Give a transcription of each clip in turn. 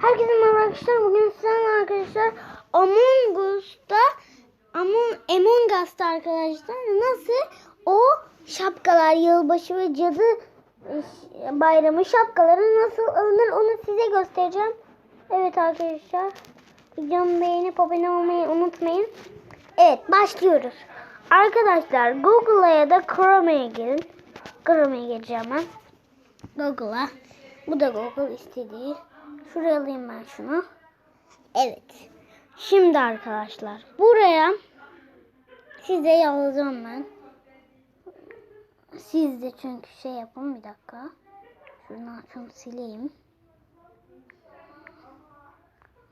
Herkese merhaba arkadaşlar. Bugün sizlerle arkadaşlar Among Us'ta Among, Among Us'ta arkadaşlar nasıl o şapkalar yılbaşı ve cadı e, bayramı şapkaları nasıl alınır onu size göstereceğim. Evet arkadaşlar. Videomu beğenip abone olmayı unutmayın. Evet başlıyoruz. Arkadaşlar Google'a ya da Chrome'ye girin. Chrome'ye gireceğim ben. Google'a. Bu da Google istediği. Şuraya alayım ben şunu. Evet. Şimdi arkadaşlar buraya size yazacağım ben. Siz de çünkü şey yapın bir dakika. Şunu şunu sileyim.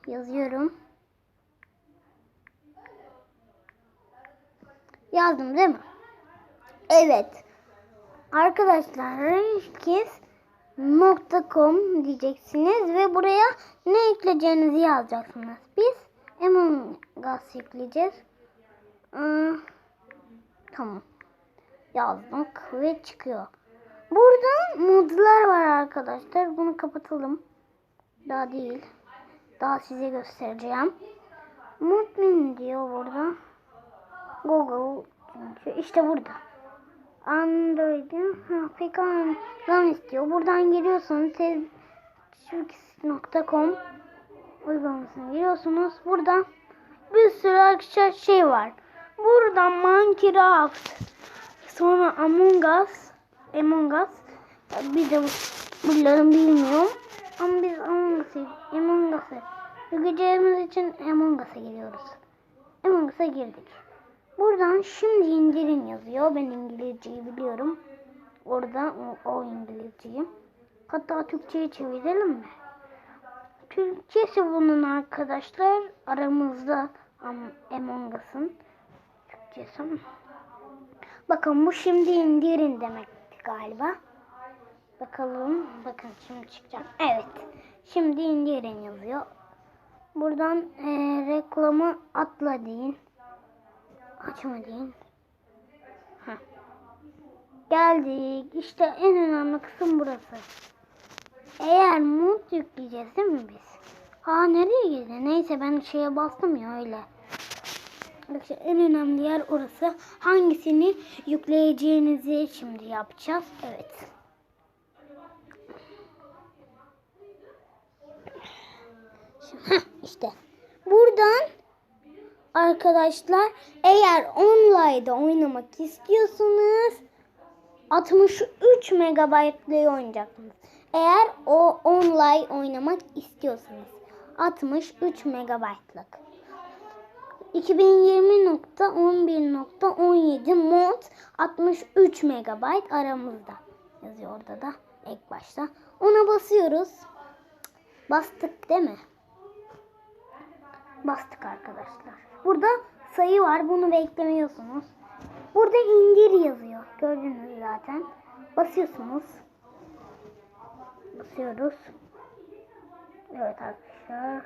Yazıyorum. Yazdım değil mi? Evet. Arkadaşlar herkes.com diyeceksiniz ve buraya ne ekleyeceğinizi yazacaksınız. Biz Among Us yükleyeceğiz. Ee, tamam. Yazdık ve çıkıyor. Burada modlar var arkadaşlar. Bunu kapatalım. Daha değil. Daha size göstereceğim. Mod menü diyor burada. Google işte burada. Android'in ha, Pekan istiyor. Buradan giriyorsunuz. Tezçürk.com uygulamasına giriyorsunuz. Burada bir sürü arkadaşlar şey var. Burada Minecraft. Sonra Among Us. Among Us. Bir de bunların bilmiyorum. Ama biz Among Us'ı Among Us'ı yükleyeceğimiz için Among Us'a giriyoruz. Among Us'a girdik. Buradan şimdi indirin yazıyor. Ben İngilizceyi biliyorum. Orada o, o İngilizceyi. Hatta Türkçe'ye çevirelim mi? Türkçesi bunun arkadaşlar aramızda Among Us'ın Türkçesi. Bakın bu şimdi indirin demekti galiba. Bakalım. Bakın şimdi çıkacak. Evet. Şimdi indirin yazıyor. Buradan e, reklamı atla deyin. Açma deyin. Heh. Geldik. İşte en önemli kısım burası. Eğer mod yükleyeceğiz değil mi biz? Aa nereye gidiyor? Neyse ben şeye bastım ya öyle. İşte en önemli yer orası. Hangisini yükleyeceğinizi şimdi yapacağız. Evet. Heh, işte. Buradan arkadaşlar eğer online'da oynamak istiyorsanız 63 megabaytlı oynayacaksınız. Eğer o online oynamak istiyorsanız 63 megabaytlık. 2020.11.17 mod 63 megabayt aramızda yazıyor orada da ilk başta. Ona basıyoruz. Bastık değil mi? Bastık arkadaşlar. Burada sayı var. Bunu beklemiyorsunuz. Burada indir yazıyor. Gördünüz zaten. Basıyorsunuz. Basıyoruz. Evet arkadaşlar.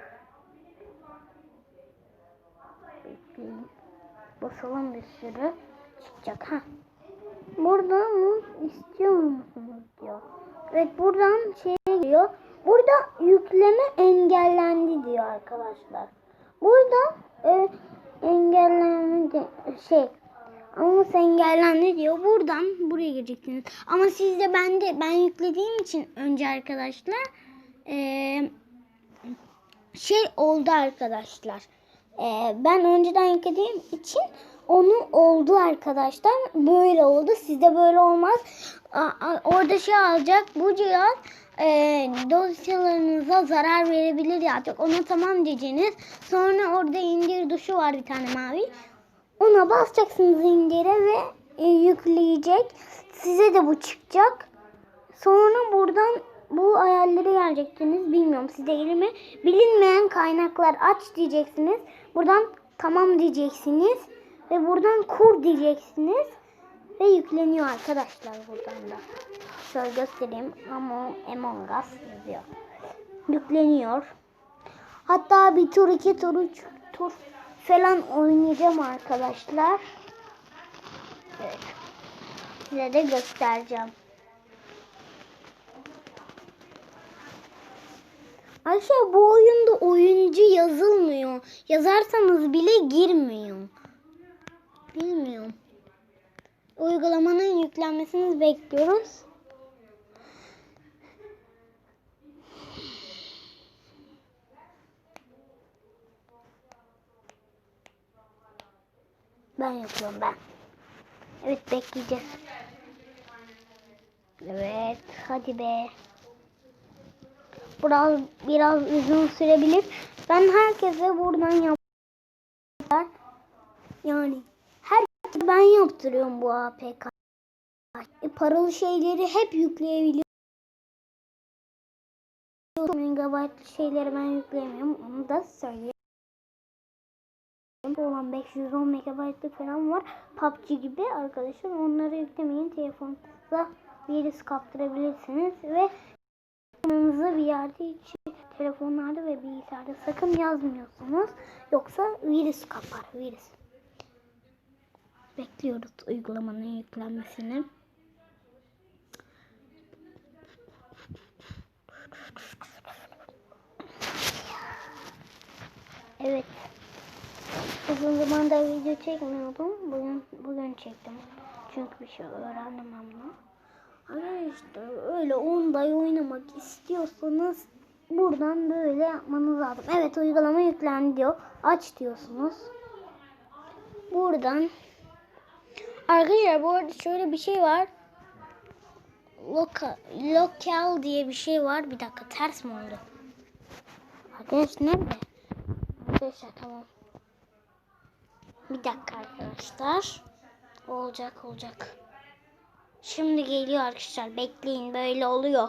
Bekleyin. Basalım bir sürü. Çıkacak. ha. Burada mı istiyor musunuz diyor. Evet buradan şey geliyor. Burada yükleme engellendi diyor arkadaşlar. Burada e, engellendi şey ama engellendi diyor. Buradan buraya gireceksiniz. Ama sizde ben de ben yüklediğim için önce arkadaşlar e, şey oldu arkadaşlar. E, ben önceden yüklediğim için onu oldu arkadaşlar. Böyle oldu. Sizde böyle olmaz. A, a, orada şey alacak. Bu cihaz e, dosyalarınıza zarar verebilir ya. Ona tamam diyeceğiniz. Sonra orada indir tuşu var bir tane mavi. Ona basacaksınız indire ve e, yükleyecek. Size de bu çıkacak. Sonra buradan bu ayarları geleceksiniz. Bilmiyorum size gelir mi? Bilinmeyen kaynaklar aç diyeceksiniz. Buradan tamam diyeceksiniz. Ve buradan kur diyeceksiniz. Ve yükleniyor arkadaşlar buradan da. Şöyle göstereyim. Among, Among Us yazıyor. Yükleniyor. Hatta bir tur, iki tur, üç tur falan oynayacağım arkadaşlar. Evet. Size de göstereceğim. Arkadaşlar bu oyunda oyuncu yazılmıyor. Yazarsanız bile girmiyor. Bilmiyorum. Uygulamanın yüklenmesini bekliyoruz. Ben yapıyorum ben. Evet bekleyeceğiz. Evet hadi be. Biraz biraz uzun sürebilir. Ben herkese buradan yapar. Yani ben yaptırıyorum bu APK. E, paralı şeyleri hep yükleyebiliyorum. Megabaytlı şeyleri ben yükleyemiyorum. Onu da söyleyeyim. olan 510 megabaytlı falan var. PUBG gibi arkadaşlar. Onları yüklemeyin. Telefonunuza virüs kaptırabilirsiniz ve telefonunuzu bir yerde hiç telefonlarda ve bilgisayarda sakın yazmıyorsunuz. Yoksa virüs kapar. Virüs. Bekliyoruz uygulamanın yüklenmesini. Evet. Uzun zamandır video çekmiyordum. Bugün bugün çektim. Çünkü bir şey öğrendim ama. Arkadaşlar öyle online oynamak istiyorsanız buradan böyle yapmanız lazım. Evet uygulama yüklendi diyor. Aç diyorsunuz. Buradan Arkadaşlar bu arada şöyle bir şey var. Local, local diye bir şey var. Bir dakika ters mi oldu? Arkadaşlar nerede? Arkadaşlar tamam. Bir dakika arkadaşlar. Olacak olacak. Şimdi geliyor arkadaşlar. Bekleyin böyle oluyor.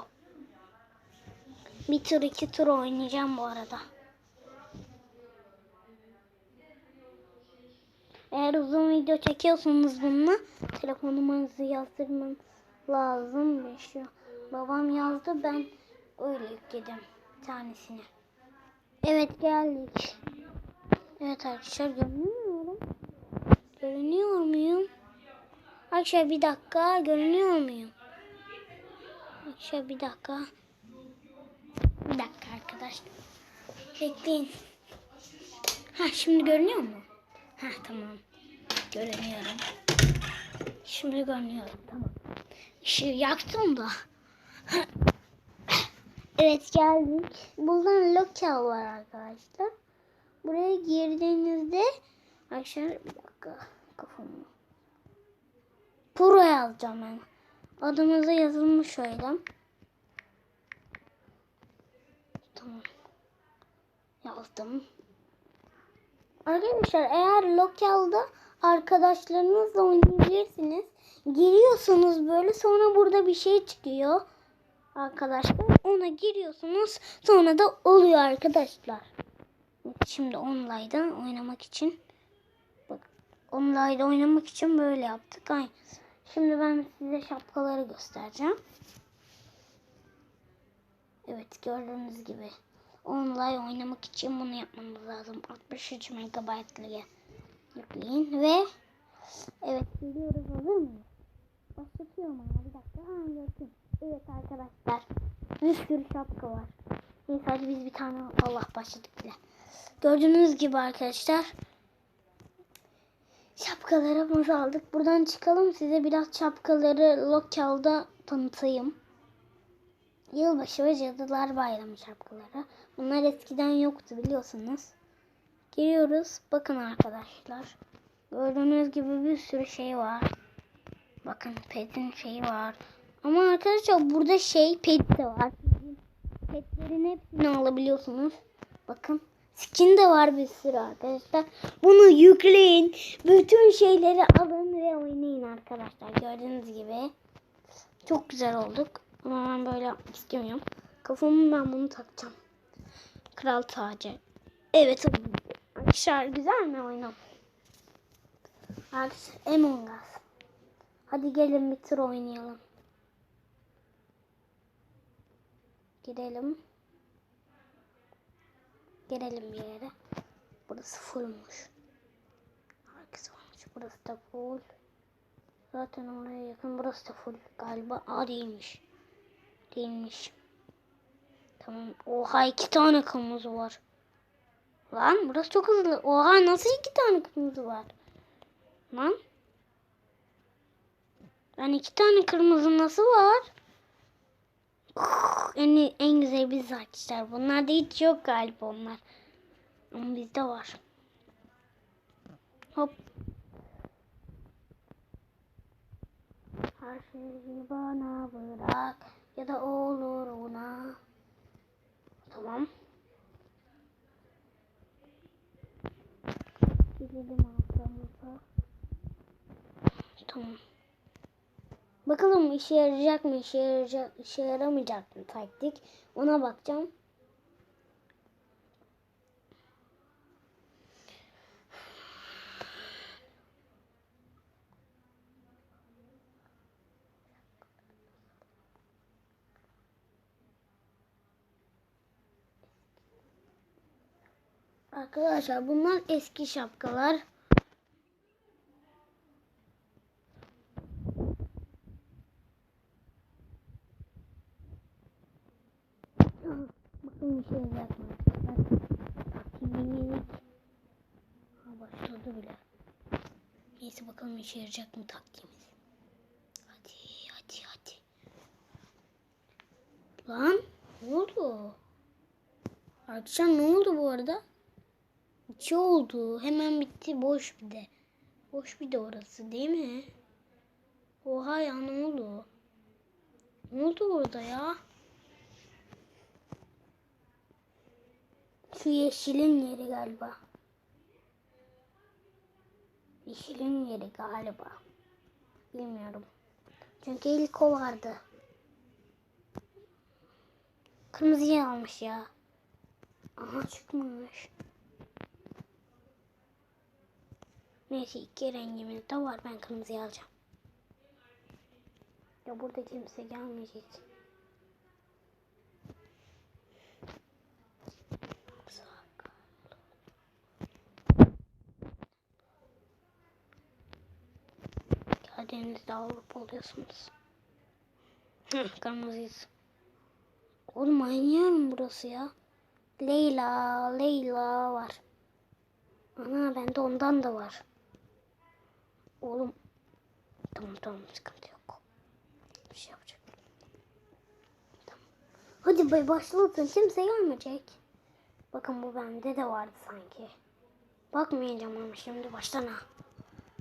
Bir tur iki tur oynayacağım bu arada. Eğer uzun video çekiyorsanız bununla telefon numaranızı yazdırmanız lazım. Şu babam yazdı ben öyle yükledim tanesini. Evet geldik. Evet arkadaşlar görünüyor Görünüyor muyum? Arkadaşlar bir dakika görünüyor muyum? Arkadaşlar bir dakika. Bir dakika arkadaşlar. Bekleyin. Ha şimdi görünüyor mu? Ha tamam. Görünüyorum. Şimdi görünüyorum tamam. Işığı yaktım da. evet geldik. Buradan lokal var arkadaşlar. Buraya girdiğinizde arkadaşlar bir dakika kafamı. Pro yazacağım ben. Adımıza yazılmış şöyle. Tamam. Yazdım. Arkadaşlar eğer lokalda arkadaşlarınızla oynayabilirsiniz. Giriyorsunuz böyle sonra burada bir şey çıkıyor. Arkadaşlar ona giriyorsunuz sonra da oluyor arkadaşlar. Şimdi online'da oynamak için bak online'da oynamak için böyle yaptık. Ay. Şimdi ben size şapkaları göstereceğim. Evet gördüğünüz gibi online oynamak için bunu yapmamız lazım. 63 MB'lıya yükleyin ve evet geliyoruz hazır mıyız? Başlatıyorum ama bir dakika. Ha, gördüm. Evet arkadaşlar bir sürü şapka var. Neyse hadi biz bir tane Allah başladık bile. Gördüğünüz gibi arkadaşlar şapkalarımızı aldık. Buradan çıkalım size biraz şapkaları lokalda tanıtayım. Yılbaşı ve Cadılar Bayramı şapkaları. Bunlar eskiden yoktu biliyorsunuz. Giriyoruz. Bakın arkadaşlar. Gördüğünüz gibi bir sürü şey var. Bakın petin şeyi var. Ama arkadaşlar burada şey pet de var. Petlerin hepsini alabiliyorsunuz. Bakın. Skin de var bir sürü arkadaşlar. Bunu yükleyin. Bütün şeyleri alın ve oynayın arkadaşlar. Gördüğünüz gibi. Çok güzel olduk. Ama ben böyle yapmak istemiyorum. Kafamı ben bunu takacağım. Kral tacı. Evet. Arkadaşlar güzel mi oyun? Arkadaşlar Among Us. Hadi gelin bir tur oynayalım. Girelim. Girelim bir yere. Burası fullmuş. Herkes varmış. Burası da full. Zaten oraya yakın burası da full. Galiba A değilmiş. Değilmiş. Tamam. Oha iki tane kırmızı var. Lan burası çok hızlı. Oha nasıl iki tane kırmızı var? Lan. Lan iki tane kırmızı nasıl var? En, en güzel biz arkadaşlar. Bunlarda hiç yok galiba onlar. Ama bizde var. Hop. Her şeyi bana bırak ya da olur ona. Tamam. Gidelim arkamıza. Tamam. Bakalım işe yarayacak mı, işe yarayacak, işe yaramayacak mı taktik? Ona bakacağım. Arkadaşlar bunlar eski şapkalar. Bakın bir şey yapma arkadaşlar. Taktiğimiz. Ha başladı bile. Neyse bakalım işe yarayacak mı taktiğimiz. Hadi hadi hadi. Lan ne oldu? Arkadaşlar ne oldu bu arada? İki oldu. Hemen bitti. Boş bir de. Boş bir de orası değil mi? Oha ya ne oldu? Ne oldu orada ya? Şu yeşilin yeri galiba. Yeşilin yeri galiba. Bilmiyorum. Çünkü ilk o vardı. Kırmızıyı almış ya. Aha çıkmış. Neyse iki rengimiz de var. Ben kırmızıyı alacağım. Ya burada kimse gelmeyecek. Geldiğinizde Avrupa oluyorsunuz. Kırmızıyız. Oğlum mi burası ya? Leyla, Leyla var. Ana bende ondan da var. Oğlum. Tamam tamam sıkıntı yok. Bir şey yapacak. Tamam. Hadi bay başlatın. Kimse gelmeyecek. Bakın bu bende de vardı sanki. Bakmayacağım ama şimdi baştan ha.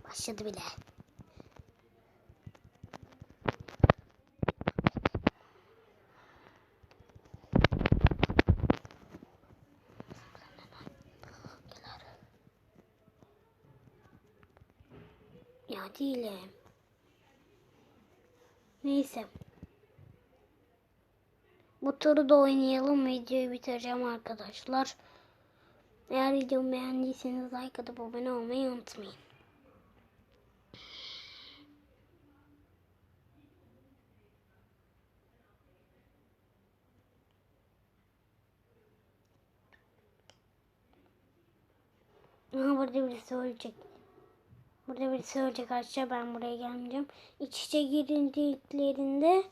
Başladı bile. Ya değilim. Neyse. Bu turu da oynayalım. Videoyu bitireceğim arkadaşlar. Eğer videomu beğendiyseniz like atıp abone olmayı unutmayın. Aha burada birisi ölecek. Burada birisi ölecek arkadaşlar. Ben buraya gelmeyeceğim. İç içe girildiklerinde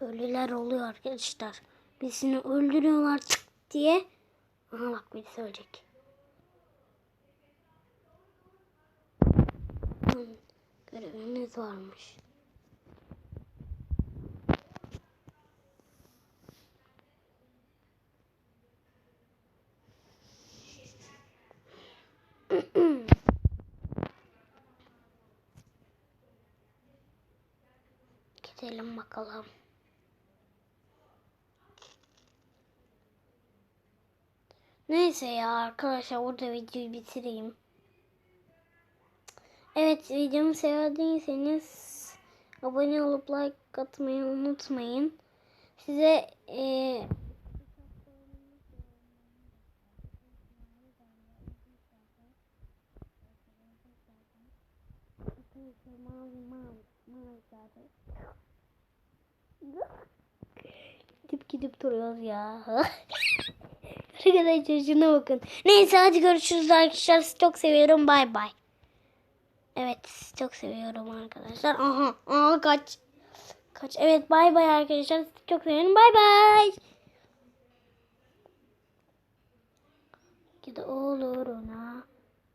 ölüler oluyor arkadaşlar. Birisini öldürüyorlar tık diye. Aha bak birisi ölecek. Görevimiz varmış. Gidelim bakalım. Neyse ya arkadaşlar burada videoyu bitireyim. Evet videomu sevdiyseniz abone olup like atmayı unutmayın. Size eee mavi mavi mavi zaten. Gidip gidip duruyoruz ya. Arkadaşlar şuna bakın. Neyse hadi görüşürüz arkadaşlar. Çok seviyorum. Bay bay. Evet çok seviyorum arkadaşlar. Aha, aha kaç. Kaç. Evet bay bay arkadaşlar. Çok seviyorum. Bay bay. Gidi olur ona.